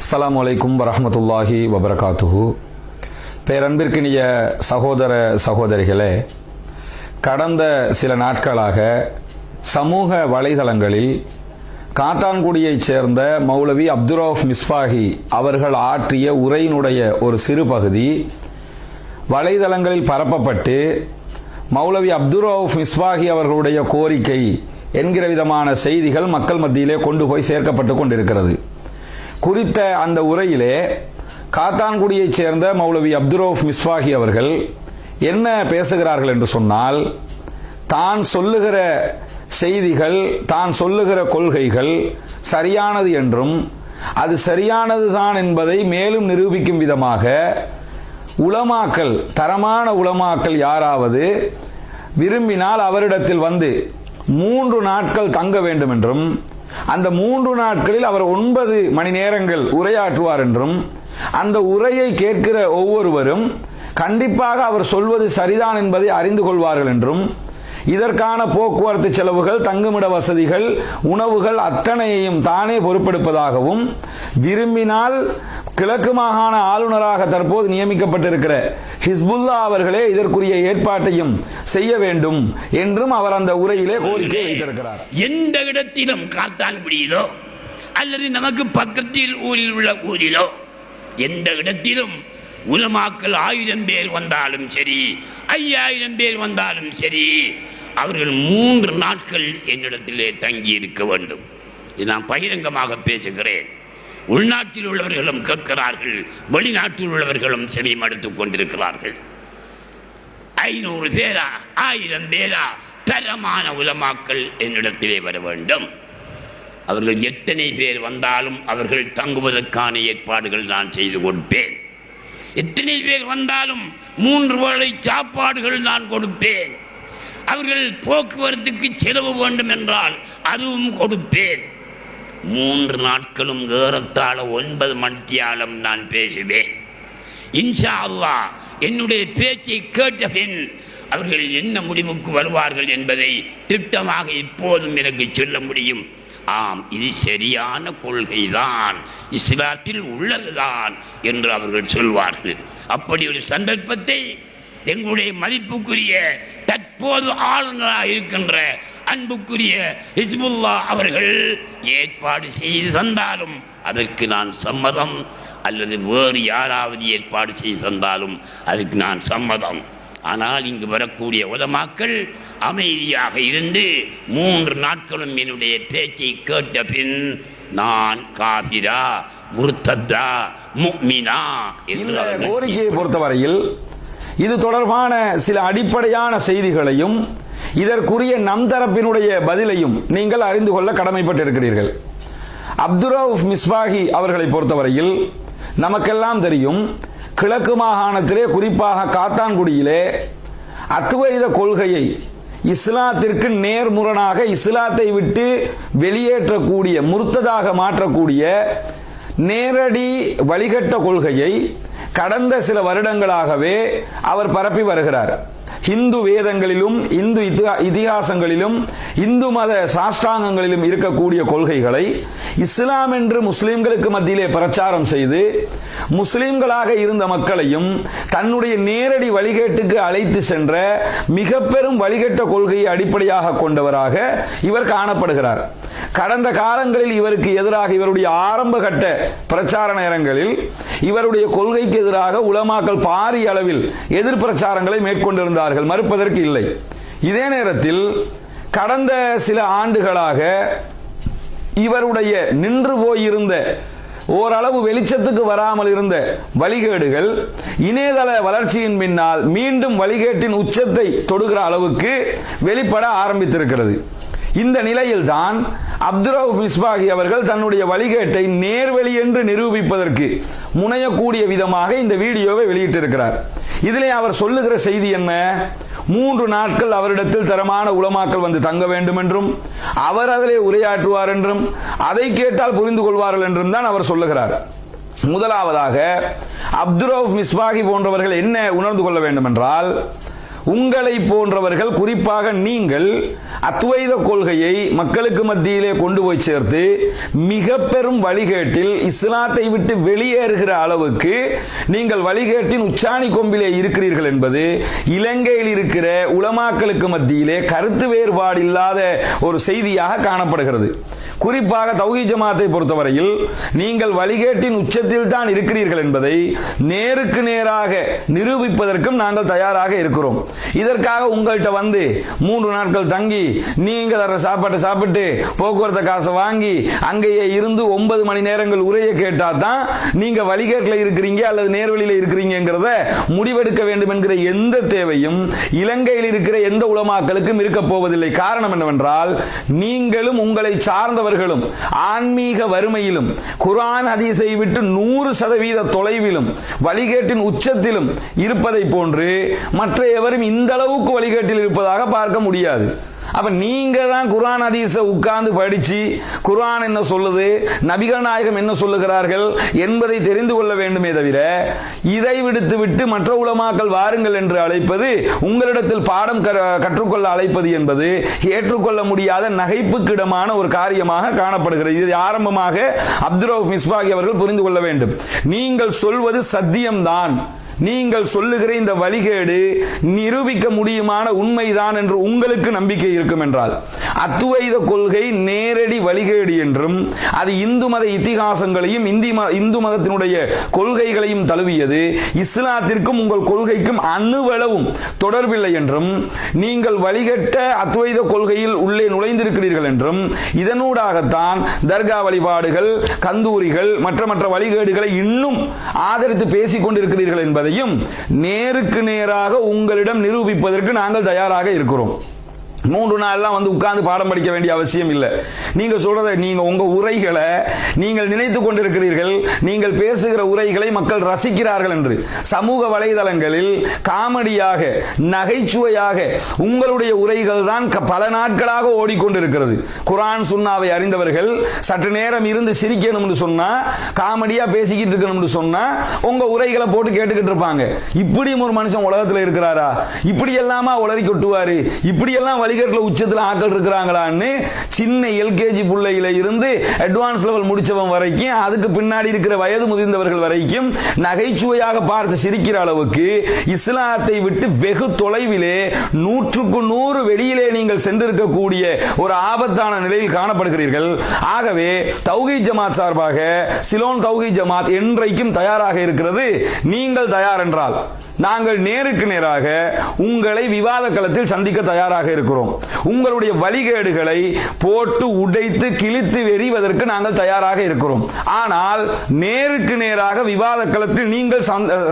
அஸ்லாம் வலைக்கும் வரமத்துல்லாஹி வபரகாத்துஹு பேரன்பிற்கினிய சகோதர சகோதரிகளே கடந்த சில நாட்களாக சமூக வலைதளங்களில் காத்தான்குடியைச் சேர்ந்த மௌலவி அப்துரோஃப் மிஸ்பாஹி அவர்கள் ஆற்றிய உரையினுடைய ஒரு சிறு பகுதி வலைதளங்களில் பரப்பப்பட்டு மௌலவி அப்துரோஃப் மிஸ்பாஹி அவர்களுடைய கோரிக்கை என்கிற விதமான செய்திகள் மக்கள் மத்தியிலே கொண்டு போய் சேர்க்கப்பட்டு கொண்டிருக்கிறது. குறித்த அந்த உரையிலே காத்தான்குடியைச் சேர்ந்த மௌலவி அப்துரோஃப் மிஸ்வாகி அவர்கள் என்ன பேசுகிறார்கள் என்று சொன்னால் தான் சொல்லுகிற செய்திகள் தான் சொல்லுகிற கொள்கைகள் சரியானது என்றும் அது சரியானதுதான் என்பதை மேலும் நிரூபிக்கும் விதமாக உலமாக்கல் தரமான உலமாக்கல் யாராவது விரும்பினால் அவரிடத்தில் வந்து மூன்று நாட்கள் தங்க வேண்டும் என்றும் அந்த மூன்று நாட்களில் அவர் ஒன்பது மணி நேரங்கள் உரையாற்றுவார் என்றும் அந்த உரையை கேட்கிற ஒவ்வொருவரும் கண்டிப்பாக அவர் சொல்வது சரிதான் என்பதை அறிந்து கொள்வார்கள் என்றும் இதற்கான போக்குவரத்து செலவுகள் தங்குமிட வசதிகள் உணவுகள் அத்தனையையும் தானே பொறுப்பெடுப்பதாகவும் விரும்பினால் கிழக்கு மாகாண ஆளுநராக தற்போது நியமிக்கப்பட்டிருக்கிற ஹிஸ்புல்லா அவர்களே இதற்குரிய ஏற்பாட்டையும் செய்ய வேண்டும் என்றும் அவர் அந்த உரையிலே கோரிக்கை வைத்திருக்கிறார். எந்த இடத்திலும் காத்தான்குடியிலோ அல்லது நமக்கு பக்கத்தில் ஊரில் உள்ள ஊரிலோ எந்த இடத்திலும் உலமாக்கள் ஆயிரம் பேர் வந்தாலும் சரி ஐயாயிரம் பேர் வந்தாலும் சரி அவர்கள் மூன்று நாட்கள் என்னிடத்திலே தங்கி இருக்க வேண்டும். இது நான் பகிரங்கமாக பேசுகிறேன். உள்நாட்டில் உள்ளவர்களும் கேட்கிறார்கள் வெளிநாட்டில் உள்ளவர்களும் செவிமடுத்துக் கொண்டிருக்கிறார்கள். ஐநூறு பேரா ஆயிரம் பேரா தரமான உலமாக்கள் என்னிடத்திலே வர வேண்டும். அவர்கள் எத்தனை பேர் வந்தாலும் அவர்கள் தங்குவதற்கான ஏற்பாடுகள் நான் செய்து கொடுப்பேன். எத்தனை பேர் வந்தாலும் மூன்று வேளை சாப்பாடுகள் நான் கொடுப்பேன். அவர்கள் போக்குவரத்துக்கு செலவு வேண்டும் என்றால் அதுவும் கொடுப்பேன். மூன்று நாட்களும் ஏறத்தாழ ஒன்பது மணித்தியாலம் நான் பேசுவேன். இன்ஷா அல்லா என்னுடைய பேச்சை கேட்ட பின் அவர்கள் என்ன முடிவுக்கு வருவார்கள் என்பதை திட்டமாக இப்போதும் எனக்கு சொல்ல முடியும். ஆம் இது சரியான கொள்கைதான். இஸ்லாத்தில் உள்ளதுதான் என்று அவர்கள் சொல்வார்கள். அப்படி ஒரு சந்தர்ப்பத்தை எங்களுடைய மதிப்புக்குரிய தற்போது ஆளுநராக இருக்கின்ற அன்புக்குரிய ஹிஸ்புல்லா அவர்கள் ஏற்பாடு செய்து தந்தாலும் அதற்கு நான் சம்மதம். அல்லது வேறு யாராவது ஏற்பாடு செய்து தந்தாலும் அதுக்கு நான் சம்மதம். ஆனால் இங்கு வரக்கூடிய உலமாக்கள் அமைதியாக இருந்து மூன்று நாட்களும் என்னுடைய பேச்சை கேட்ட பின் நான் காபிரா முர்த்தத்தா முக்மினா என்று கோரிக்கையை பொறுத்தவரையில் இது தொடர்பான சில அடிப்படையான செய்திகளையும் இதற்குரிய நம் தரப்பினுடைய பதிலையும் நீங்கள் அறிந்து கொள்ள கடமைப்பட்டிருக்கிறீர்கள். அப்துரவுஃப் மிஸ்வாகி அவர்களை பொறுத்தவரையில் நமக்கெல்லாம் தெரியும் கிழக்கு மாகாணத்திலே குறிப்பாக காத்தான்குடியிலே அத்துவைத கொள்கையை இஸ்லாத்திற்கு நேர்முரணாக இஸ்லாத்தை விட்டு வெளியேற்றக்கூடிய முர்த்ததாக மாற்றக்கூடிய நேரடி வழிகட்ட கொள்கையை கடந்த சில வருடங்களாகவே அவர் பரப்பி வருகிறார். இந்து வேதங்களிலும் இந்து இதிகாசங்களிலும் இந்து மத சாஷ்டாங்கங்களிலும் இருக்கக்கூடிய கொள்கைகளை இஸ்லாம் என்று முஸ்லிம்களுக்கு மத்தியிலே பிரச்சாரம் செய்து முஸ்லிம்களாக இருந்த மக்களையும் தன்னுடைய நேரடி வழிகேட்டுக்கு அழைத்து சென்ற மிக பெரும் வழிகட்ட கொள்கையை அடிப்படையாக கொண்டவராக இவர் காணப்படுகிறார். கடந்த காலங்களில் இவருக்கு எதிராக இவருடைய ஆரம்ப கட்ட பிரச்சார நேரங்களில் இவருடைய கொள்கைக்கு எதிராக உலமாக்கள் பாரிய அளவில் எதிர் பிரச்சாரங்களை மேற்கொண்டிருந்தார்கள். மறுப்பதற்கு இல்லை. இதே நேரத்தில் கடந்த சில ஆண்டுகளாக இவருடைய நின்று போயிருந்த ஓரளவு வெளிச்சத்துக்கு வராமல் இருந்த வழிகேடுகள் இணையதள வளர்ச்சியின் பின்னால் மீண்டும் வழிகேட்டின் உச்சத்தை தொடுகிற அளவுக்கு வெளிப்பட ஆரம்பித்திருக்கிறது. இந்த நிலையில்தான் அப்துரவ் மிஸ்பாகி அவர்கள் தன்னுடைய வழிகேட்டை நேர்வழி என்று நிரூபிப்பதற்கு முனையக்கூடிய விதமாக இந்த வீடியோவை வெளியிட்டிருக்கிறார். இதிலே அவர் சொல்லுகிற செய்தி என்ன? மூன்று நாட்கள் அவரிடத்தில் தரமான உலமாக்கள் வந்து தங்க வேண்டும் என்றும் அவர் அதிலே உரையாற்றுவார் என்றும் அதை கேட்டால் புரிந்து கொள்வார்கள் என்றும் தான் அவர் சொல்லுகிறார். முதலாவதாக அப்துரவுப் மிஸ்பாகி போன்றவர்கள் என்ன உணர்ந்து கொள்ள வேண்டும் என்றால் உங்களை போன்றவர்கள் குறிப்பாக நீங்கள் அத்வைத கொள்கையை மக்களுக்கு மத்தியிலே கொண்டு போய் சேர்த்து மிக பெரும் வழிகேட்டில் இஸ்லாத்தை விட்டு வெளியேறுகிற அளவுக்கு நீங்கள் வழிகேட்டின் உச்சாணி கொம்பிலே இருக்கிறீர்கள் என்பது இலங்கையில் இருக்கிற உலமாக்களுக்கு மத்தியிலே கருத்து வேறுபாடு இல்லாத ஒரு செய்தியாக காணப்படுகிறது. குறிப்பாக தௌஹி ஜமாத்தை பொறுத்தவரையில் நீங்கள் வழிகேட்டின் உச்சத்தில் தான் இருக்கிறீர்கள் என்பதை நேருக்கு நேராக நிரூபிப்பதற்கும் நாங்கள் தயாராக இருக்கிறோம். இதற்காக உங்கள்கிட்ட வந்து மூன்று நாட்கள் தங்கி நீங்க தர சாப்பாட்டை சாப்பிட்டு போக்குவரத்து காசை வாங்கி அங்கேயே இருந்து ஒன்பது மணி நேரங்கள் உரையை கேட்டா தான் நீங்க வழிகேட்டில் இருக்கிறீங்க அல்லது நேர்வழியில் இருக்கிறீங்கிறத முடிவெடுக்க வேண்டும் என்கிற எந்த தேவையும் இலங்கையில் இருக்கிற எந்த உலமாக்களுக்கும் இருக்க போவதில்லை. காரணம் என்னவென்றால் நீங்களும் உங்களை சார்ந்தவர்களும் ஆன்மீக வறுமையிலும் குரான் அதிசை விட்டு நூறு சதவீத தொலைவிலும் வழிகேட்டின் உச்சத்திலும் இருப்பதை போன்று மற்ற எவரும் இந்த அளவுக்கு வழிகேட்டில் இருப்பதாக பார்க்க முடியாது. அப்ப நீங்க தான் குர்ஆன் ஹதீஸை உட்கார்ந்து படிச்சு குர்ஆன் என்ன சொல்லுது நபிகள் நாயகம் என்ன சொல்லுகிறார்கள் என்பதை தெரிந்து கொள்ள வேண்டுமே தவிர இதை விடுத்து விட்டு மற்ற உலமாக்கள் வாருங்கள் என்று அழைப்பது உங்களிடத்தில் பாடம் கற்றுக்கொள்ள அழைப்பது என்பது ஏற்றுக்கொள்ள முடியாத நகைப்புக்கிடமான ஒரு காரியமாக காணப்படுகிறது. இது ஆரம்பமாக அப்துல் மிஸ்வாகி அவர்கள் புரிந்து கொள்ள வேண்டும். நீங்கள் சொல்வது சத்தியம்தான். நீங்கள் சொல்லுகிற இந்த வழிகேடு நிரூபிக்க முடியுமான உண்மைதான் என்று உங்களுக்கு நம்பிக்கை இருக்கும் என்றால் அத்துவைத கொள்கை நேரடி வழிகேடு என்றும் அது இந்து மத இத்திகாசங்களையும் இந்தி இந்து மதத்தினுடைய கொள்கைகளையும் தழுவியது இஸ்லாத்திற்கும் உங்கள் கொள்கைக்கும் அணுவளவும் தொடர்பில்லை என்றும் நீங்கள் வழிகட்ட அத்வைத கொள்கையில் உள்ளே நுழைந்திருக்கிறீர்கள் என்றும் இதனூடாகத்தான் தர்கா வழிபாடுகள் கந்தூரிகள் மற்ற மற்ற வழிகேடுகளை இன்னும் ஆதரித்து பேசிக் கொண்டிருக்கிறீர்கள் என்பதையும் நேருக்கு நேராக உங்களிடம் நிரூபிப்பதற்கு நாங்கள் தயாராக இருக்கிறோம். மூன்று நாள்லாம் வந்து உட்கார்ந்து பாடம் படிக்க வேண்டிய அவசியம் இல்லை. நீங்க சொல்றதை நீங்க உங்க உரைகளை நீங்கள் நினைத்து கொண்டிருக்கிறீர்கள். நீங்கள் பேசுகிற உரைகளை மக்கள் ரசிக்கிறார்கள் என்று. சமூக வலைதளங்களில் காமெடியாக நகைச்சுவையாக உங்களுடைய உரைகள் தான் பல நாட்களாக ஓடிக்கொண்டிருக்கிறது. குரான் சுன்னாவை அறிந்தவர்கள் சற்று நேரம் இருந்து சிரிக்கணும்னு சொன்னா காமெடியா பேசிக்கிட்டு இருக்கணும்னு சொன்னா உங்க உரைகளை போட்டு கேட்டுக்கிட்டு இருப்பாங்க. இப்படியும் ஒரு மனுஷன் உலகத்துல இருக்கிறாரா? இப்படி எல்லாமா உளறி கொட்டுவாரு? இப்படி எல்லாம் வழிகட்டில் உச்சத்தில் ஆட்கள் இருக்கிறாங்களான்னு சின்ன எல்கேஜி பிள்ளையில இருந்து அட்வான்ஸ் லெவல் முடிச்சவன் வரைக்கும் அதுக்கு பின்னாடி இருக்கிற வயது முதிர்ந்தவர்கள் வரைக்கும் நகைச்சுவையாக பார்த்து சிரிக்கிற அளவுக்கு இஸ்லாத்தை விட்டு வெகு தொலைவிலே நூற்றுக்கு நூறு வெளியிலே நீங்கள் சென்றிருக்கக்கூடிய ஒரு ஆபத்தான நிலையில் காணப்படுகிறீர்கள். ஆகவே தௌகி ஜமாத் சார்பாக சிலோன் தௌகி ஜமாத் என்றைக்கும் தயாராக இருக்கிறது. நீங்கள் தயார் என்றால் நாங்கள் நேருக்கு நேராக உங்களை விவாத களத்தில் சந்திக்க தயாராக இருக்கிறோம். உங்களுடைய வழிகேடுகளை போட்டு உடைத்து கிழித்து வெறிவதற்கு நாங்கள் தயாராக இருக்கிறோம். ஆனால் நேருக்கு நேராக விவாத களத்தில் நீங்கள்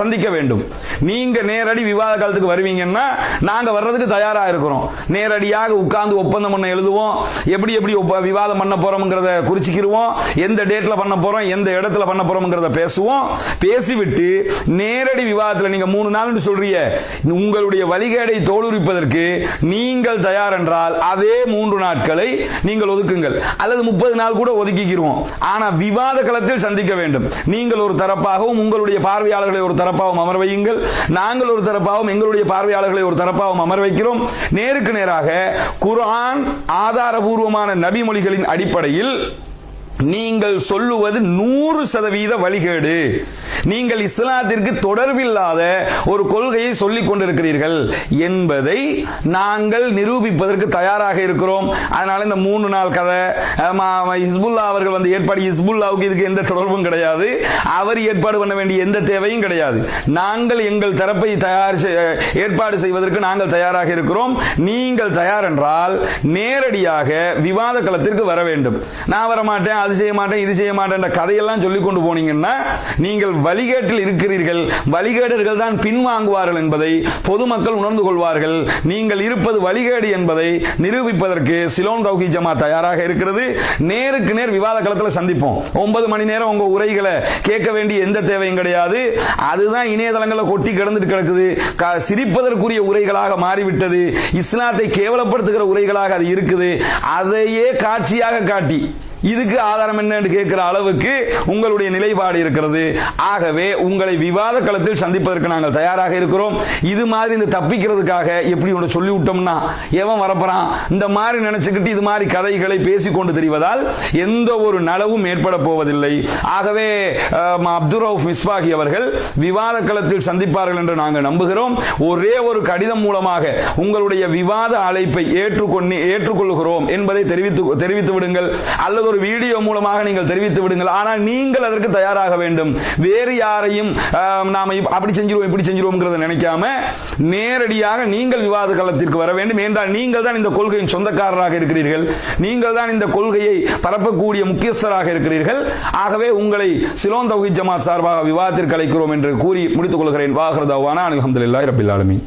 சந்திக்க வேண்டும். நீங்க நேரடி விவாத களத்துக்கு வருவீங்கன்னா நாங்க வர்றதுக்கு தயாரா இருக்கிறோம். நேரடியாக உட்கார்ந்து ஒப்பந்தம் பண்ண எழுதுவோம். எப்படி எப்படி விவாதம் பண்ண போறோம்ங்கிறத குறிச்சிக்கிருவோம். எந்த டேட்ல பண்ண போறோம் எந்த இடத்துல பண்ண போறோம்ங்கிறத பேசுவோம். பேசிவிட்டு நேரடி விவாதத்தில் நீங்க மூணு நாள்னு சொல்றிய. உங்களுடைய வழிகேடை தோலுரிப்பதற்கு நீங்கள் தயார் என்றால் அதே மூன்று நாட்களை நீங்கள் ஒதுக்குங்கள். அல்லது முப்பது நாள் கூட ஒதுக்கிக்கிறோம் ஆனா விவாத களத்தில் சந்திக்க வேண்டும். நீங்கள் ஒரு தரப்பாகவும் உங்களுடைய பார்வையாளர்களை ஒரு தரப்பாகவும் அமர் வையுங்கள். நாங்கள் ஒரு தரப்பாகவும் எங்களுடைய பார்வையாளர்களை ஒரு தரப்பாகவும் அமர் வைக்கிறோம். நேருக்கு நேராக குரான் ஆதாரபூர்வமான நபிமொழிகளின் அடிப்படையில் நீங்கள் சொல்லுவது நூறு சதவீத வழிகேடு. நீங்கள் இஸ்லாத்திற்கு தொடர்பில்லாத ஒரு கொள்கையை சொல்லிக் கொண்டிருக்கிறீர்கள் என்பதை நாங்கள் நிரூபிப்பதற்கு தயாராக இருக்கிறோம். அதனால இந்த மூணு நாள் கதை ஆமா, ஹிஸ்புல்லா அவர்கள் வந்து ஏற்பாடு ஹிஸ்புல்லாவுக்கு இதுக்கு எந்த தொடர்பும் கிடையாது. அவர் ஏற்பாடு பண்ண வேண்டிய எந்த தேவையும் கிடையாது. நாங்கள் எங்கள் தரப்பை தயார் ஏற்பாடு செய்வதற்கு நாங்கள் தயாராக இருக்கிறோம். நீங்கள் தயார் என்றால் நேரடியாக விவாத களத்திற்கு வர வேண்டும். நான் வர மாட்டேன் அது செய்ய மாட்டேன் இது செய்ய மாட்டேன் என்ற கதையெல்லாம் சொல்லி கொண்டு போனீங்கன்னா நீங்கள் வழிகேட்டில் இருக்கிறீர்கள். வழிகேடர்கள் தான் பின்வாங்குவார்கள் என்பதை பொதுமக்கள் உணர்ந்து கொள்வார்கள். நீங்கள் இருப்பது வழிகேடு என்பதை நிரூபிப்பதற்கு சிலோன் தௌஹி ஜமா தயாராக இருக்கிறது. நேருக்கு நேர் விவாத களத்தில் சந்திப்போம். ஒன்பது மணி நேரம் உங்க உரைகளை கேட்க வேண்டிய எந்த தேவையும் கிடையாது. அதுதான் இணையதளங்களில் கொட்டி கிடந்துட்டு கிடக்குது. சிரிப்பதற்குரிய உரைகளாக மாறிவிட்டது. இஸ்லாத்தை கேவலப்படுத்துகிற உரைகளாக அது இருக்குது. அதையே காட்சியாக காட்டி இதுக்கு ஆதாரம் என்னன்னு கேட்கிற அளவுக்கு உங்களுடைய நிலைப்பாடு இருக்கிறது. ஆகவே உங்களை விவாத களத்தில் சந்திப்பதற்கு நாங்கள் தயாராக இருக்கிறோம். இது மாதிரி இந்த தப்பிக்கிறதுக்காக எப்படி ஒன்று சொல்லி விட்டோம்னா எவன் வரப்போறான்? இந்த மாதிரி நினைச்சுக்கிட்டு இது மாதிரி கதைகளை பேசிக்கொண்டு தெரிவதால் எந்த ஒரு நலவும் ஏற்பட போவதில்லை. ஆகவே அப்துல் ரவுஃப் மிஸ்பாகி அவர்கள் விவாத களத்தில் சந்திப்பார்கள் என்று நாங்கள் நம்புகிறோம். ஒரே ஒரு கடிதம் மூலமாக உங்களுடைய விவாத அழைப்பை ஏற்றுக்கொண்டு ஏற்றுக்கொள்கிறோம் என்பதை தெரிவித்து தெரிவித்து விடுங்கள். அல்லது ஒரு வீடியோ மூலமாக நீங்கள் தெரிவித்து விடுங்கள். ஆனால் நீங்கள் அதற்கு தயாராக வேண்டும். வேறு யாரையும் நாம் நாம அப்படி செஞ்சிருவோம் இப்படி செஞ்சிருவோம்ங்கிறத நினைக்காம நேரடியாக நீங்கள் விவாத களத்திற்கு வர வேண்டும். என்றால் நீங்கள் தான் இந்த கொள்கையின் சொந்தக்காரராக இருக்கிறீர்கள். நீங்கள் தான் இந்த கொள்கையை பரப்பக்கூடிய முக்கியஸ்தராக இருக்கிறீர்கள். ஆகவே உங்களை சிலோன் தௌஹீத் ஜமாத் சார்பாக விவாதத்திற்கு அழைக்கிறோம் என்று கூறி முடித்துக் கொள்கிறேன். வாகரதாவான தவானா ரபில் ஆலமீன்.